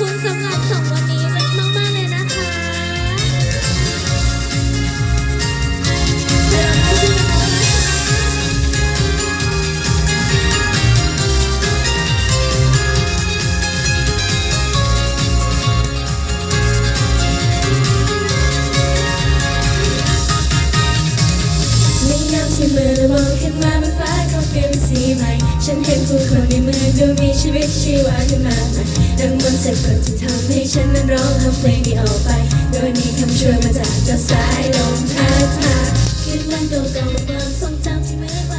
คุณสำหรั ฉันเห็นผู้คนในเมืองดูมีชีวิตชีวาขึ้นมาใหม่ดังมนต์สะกดที่ทำให้ฉันนั้นร้องทำเพลงนี้ออกไป โดยมีคำช่วยมาจากเจ้าสายลมพัดพาคิดวันเก่าๆความทรงจำที่เหมื่อน